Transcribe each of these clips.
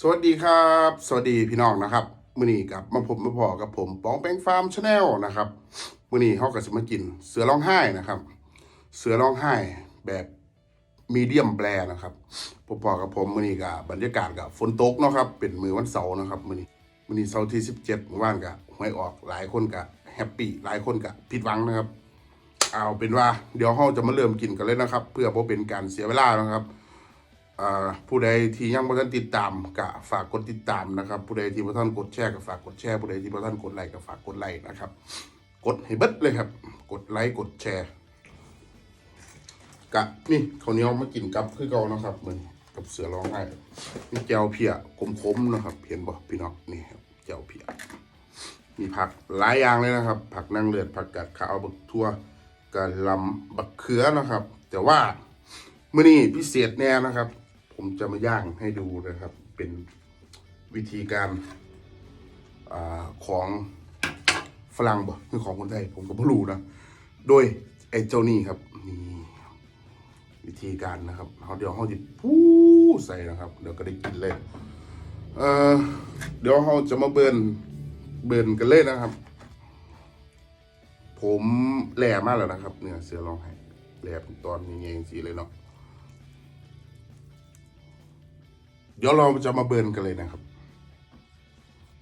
สวัสดีครับ สวัสดีพี่น้องนะครับมื้อนี้กับมาผมมาพอกับผมป๋องแปงฟาร์มชาแนลนะครับมื้อนี้เขาก็จะมากินเสือร้องไห้นะครับ เสือร้องไห้แบบมีเดียมแปรนะครับผมพอกับผมมื้อนี้กับบรรยากาศกับฝนตกเนาะครับเป็นมือวันเสาร์นะครับมื้อนี้มื้อนี้เสาร์ที่17เมื่อวานกับหวยออกหลายคนกับแฮปปี้หลายคนกับผิดหวังนะครับ เอาเป็นว่าเดี๋ยวเราจะมาเริ่มกินกันเลยนะครับ เพื่อบ่เป็นการเสียเวลานะครับ ผู้ใดที่ยังบ่ทันติดตามก็ฝากกดติดตามนะครับ ผู้ใดที่บ่ทันกดแชร์ก็ฝากกดแชร์ผู้ใดที่บ่ทันกดไลค์ก็ฝากกดไลค์นะครับ กดให้เบิดเลยครับ กดไลค์กดแชร์กะนี่ข้าวเหนียวมากินกับคือเก่านะครับมือนกับเสือร้องไห้นี่แจวเพียขมๆนะครับเห็นบ่พี่น้องนี่ครับแจวเพียมีผักหลายอย่างเลยนะครับ ผักนางเลือดผักกาดขาวบักทั่วกะลำบักเขือนะครับ แต่ว่ามื้อนี้พิเศษแน่นะครับ ผมจะมาย่างให้ดูนะครับ เป็นวิธีการอาของฝรั่งบ่คือของคนไทย ผมก็ไม่รู้นะ โดยไอ้เจ้านี่ครับนี่วิธีการนะครับเขาเดี๋ยวเขาจะพูใส่นะครับ เดี๋ยวก็ได้กินเลยเออเดี๋ยวเราจะมาเบิร์นเบิร์นกันเลยนะครับ ผมแหล่มากแล้วนะครับ เนี่ยเสือร้องไห้แหล่เป็นตอนยังไงสีเลยเนาะ เดี๋ยวเราจะมาเบิร์นกันเลยนะครับ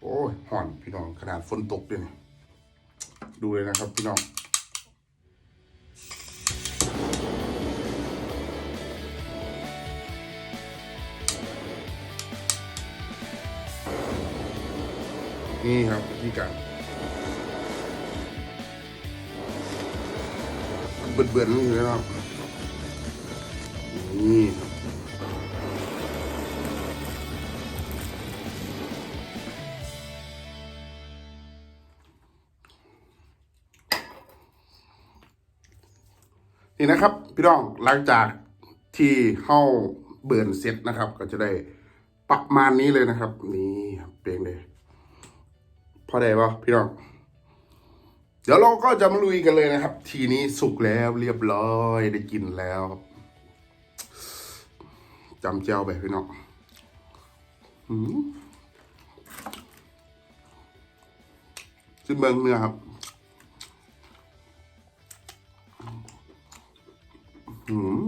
โอ้ยห่อนพี่น้องขนาดฝนตกด้วยเนี่ยดูเลยนะครับพี่น้องนี่ครับวิธีการเบื่อๆนี่เลยครับนี่ นี่นะครับ พี่น้องหลังจากที่เข้าเบื่อนเสร็จนะครับ ก็จะได้ประมาณนี้เลยนะครับ นี่ครับเปลงเลยพอได้ปะพี่น้อง เดี๋ยวเราก็จะมาลุยกันเลยนะครับ ทีนี้สุกแล้วเรียบร้อยได้กินแล้วจำเจ้าไปพี่น้องหืมซึ่งเบิงเนื้อครับ หืม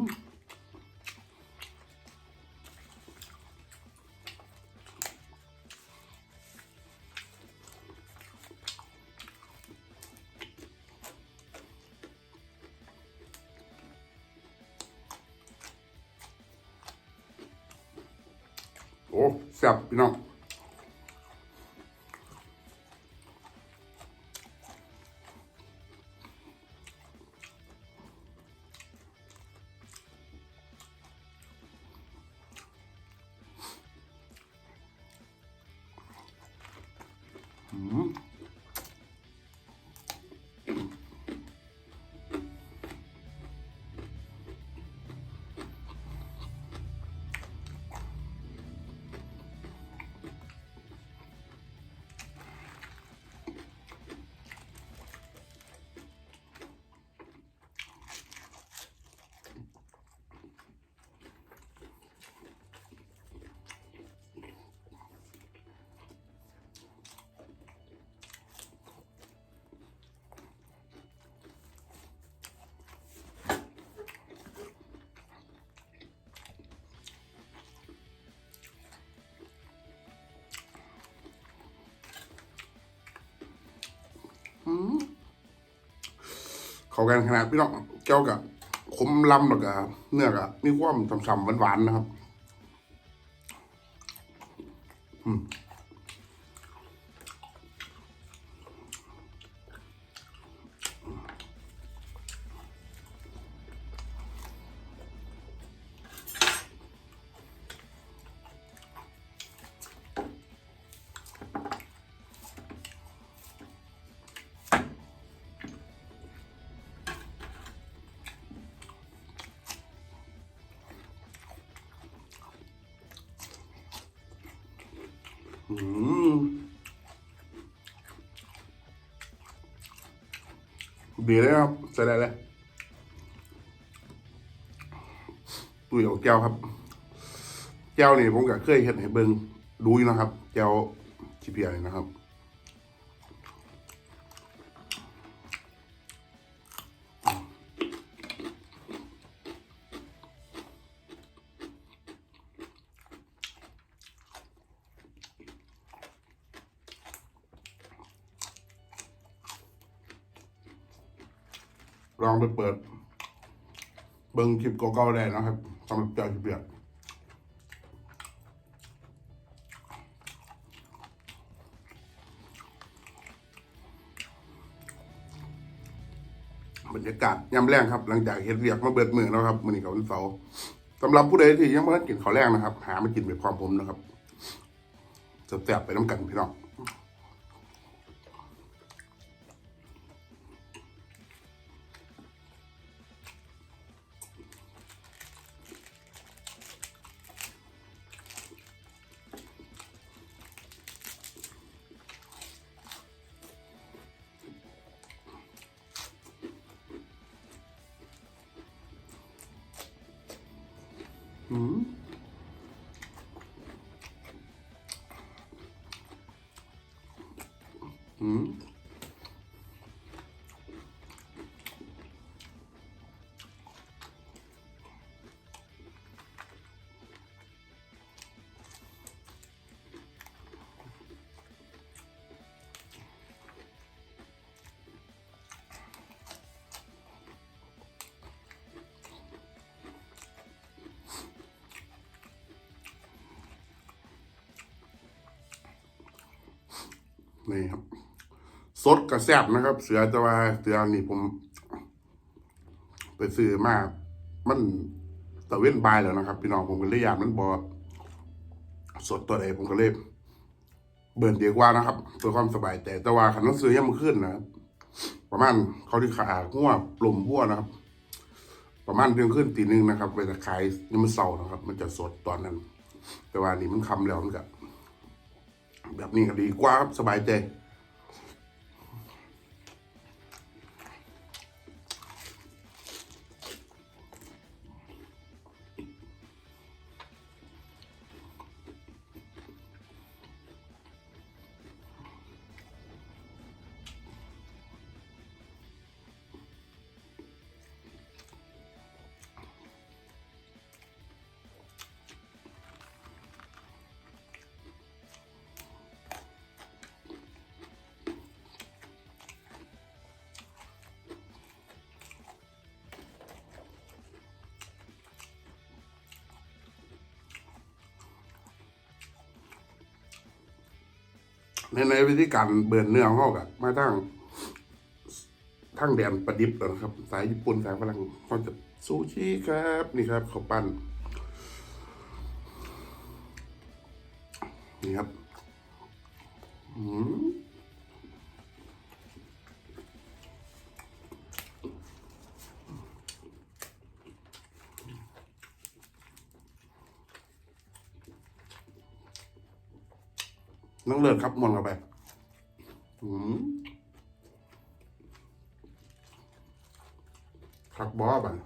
โอ้แเขากันขนาดพี่น้องเจ้ากับขมลำหรอกอะเนื้อกับมีความฉ่ำๆหวานๆนะครับ ดีเลยครับใส่ได้เลยตุ้ยเอาแก้วครับ แก้วนี่ผมก็เคยเห็นให้เบิงดูอยู่นะครับ แก้วชิเพียนะครับ ลองไปเปิด เบิ้งคลิปเก่าๆได้นะครับสำหรับแจวชิเพียบรรยากาศยามแรงครับ หลังจากเฮ็ดเวียกมาเบิดมือแล้วครับมือนี้ก็วันเสาร์สำหรับผู้ใดที่ยังไม่ได้กินข้าวแรงนะครับ หามากินไปพร้อมผมนะครับแซ่บๆไปน้ำกันพี่น้อง อื นี่ครับ สดกับแซบนะครับ เสือต่ว่าเสือนี่ผม ไปซื้อมามันตะเว้นบายแล้วนะครับพี่น้องผมก็เลยอยากมันบอสดตัวใดผมก็เลยเบิ่นดีกว่านะครับเพื่อความสบายใจแต่ว่าขันต้องซื้อยังมันขึ้นนะครับประมาณเขาที่ขาหัวปลุ่มหัวนะครับ ประมาณเดือนขึ้นตีหนึงนะครับเวลาขายนี่มันเศร้านะครับ มันจะสดตอนนั้น แต่ว่านี่มันคำแล้วมันก็ แบบนี้ก็ดีกว่าครับสบายใจ ในในวิธีการเบิร์นเนื้อของเขากับมาทั้งทั้งแดนประดิบแล้วนะครับ สายญี่ปุ่นสายฝรั่งเขาจะซูชิครับ นี่ครับเขาปั้น น้องเลิศครับมวนเข้าไปอืมผักบอบัน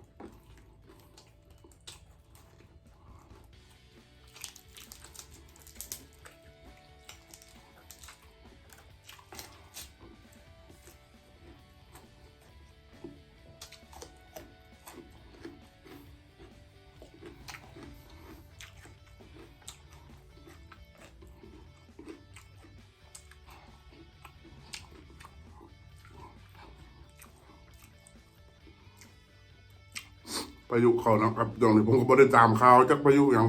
พายุเขานะครับตรงนี้ผมก็บ่ได้ตามข่าวจักพายุอย่าง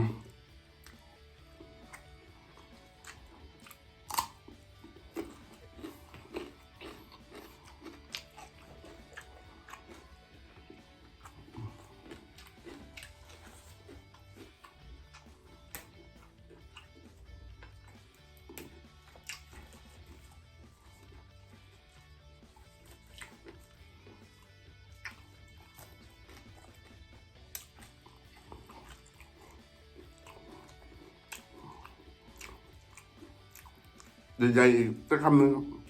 ใหญ่ๆอีกสักคำหนึ่งครับ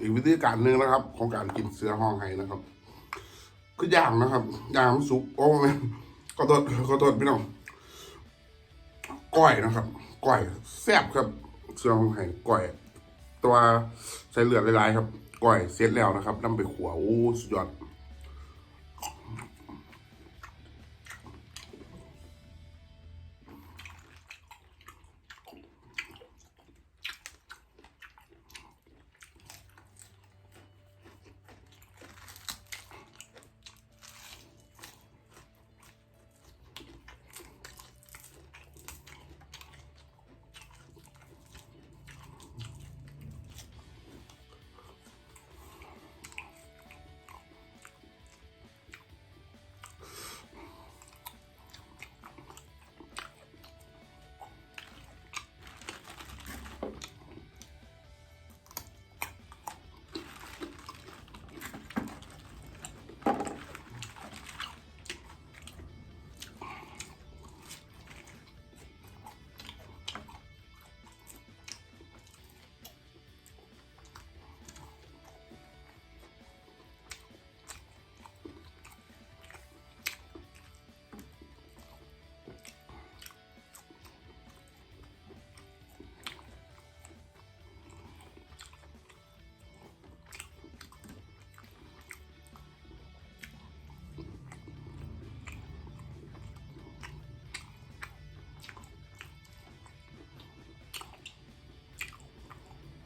อีกวิธีการหนึ่งนะครับ ของการกินเสือห้องไห้นะครับ คือย่างนะครับย่างสุกโอ้แม่ก็ตดก็ตดพี่น้องก้อยนะครับก้อยแซ่บครับเสือห้องไห้ก้อย ตัวใส่เลือดหลายๆครับก้อยเสร็จแล้วนะครับนำไปขัวโอ้สุดยอด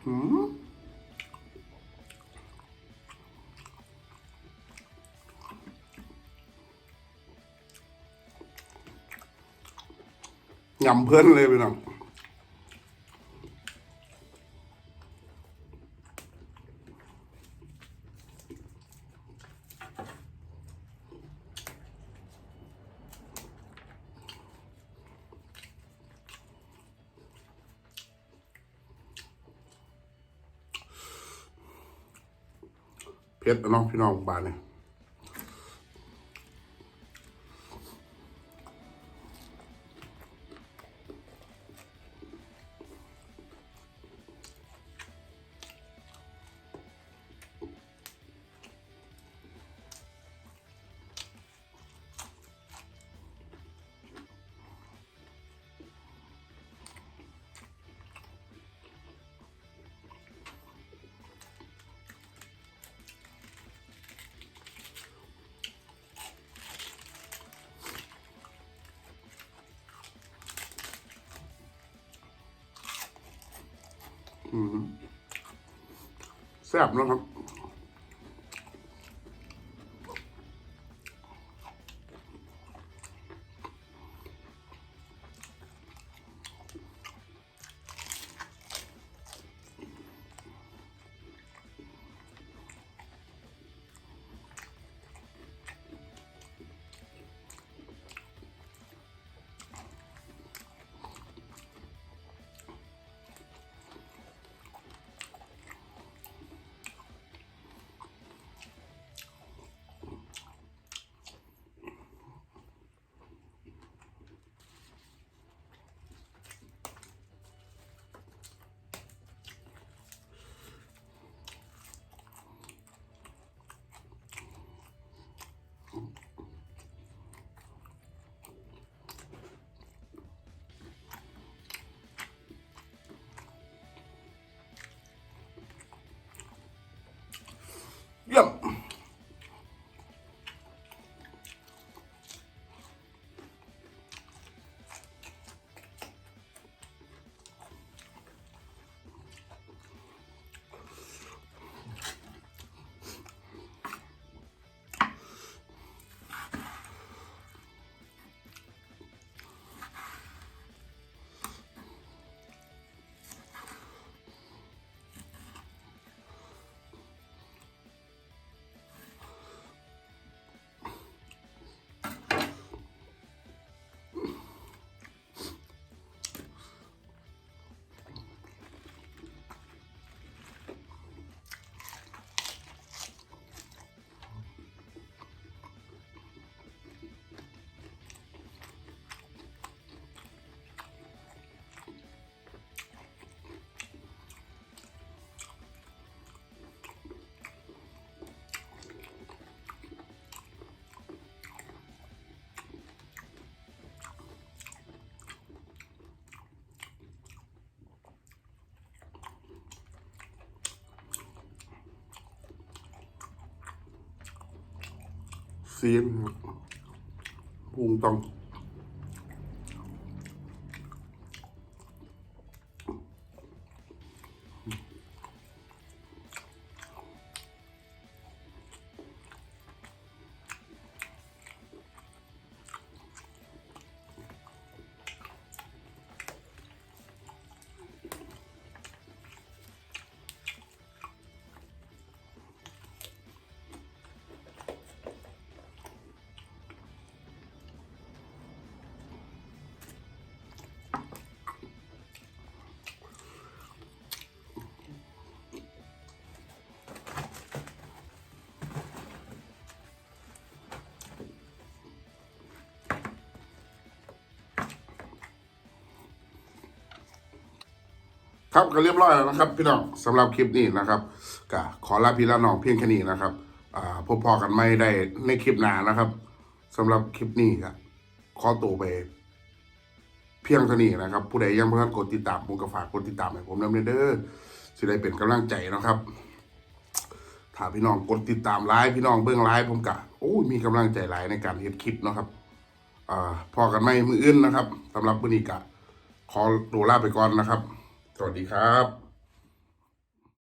หืมยำเพื่อนเลยไปหน่อง เพชรเนาะพี่น้องบ้านเนี่ย แซ่บนะครับ ซีนพุงต้อง ครับก็เรียบร้อยแล้วนะครับ พี่น้องสำหรับคลิปนี้นะครับก็ขอลาพี่ลาน้องเพียงแค่นี้นะครับพบพอกันไม่ได้ในคลิปหน้านะครับสำหรับคลิปนี้ก็ขอตัวไป เพียงเท่านี้นะครับ ผู้ใดยังเพิ่งกดติดตามผมก็ฝากกดติดตามให้ผมนำเด้อสิได้เป็นกำลังใจนะครับถ้าพี่น้องกดติดตามไลฟ์พี่น้องเบื้องไลฟ์ผมกะโอ้ยมีกำลังใจหลายในการเฮ็ดคลิปนะครับอพอกันไม่มืออื่นนะครับสำหรับวันนี้กะขอตัวลาไปก่อนนะครับ สวัสดีครับ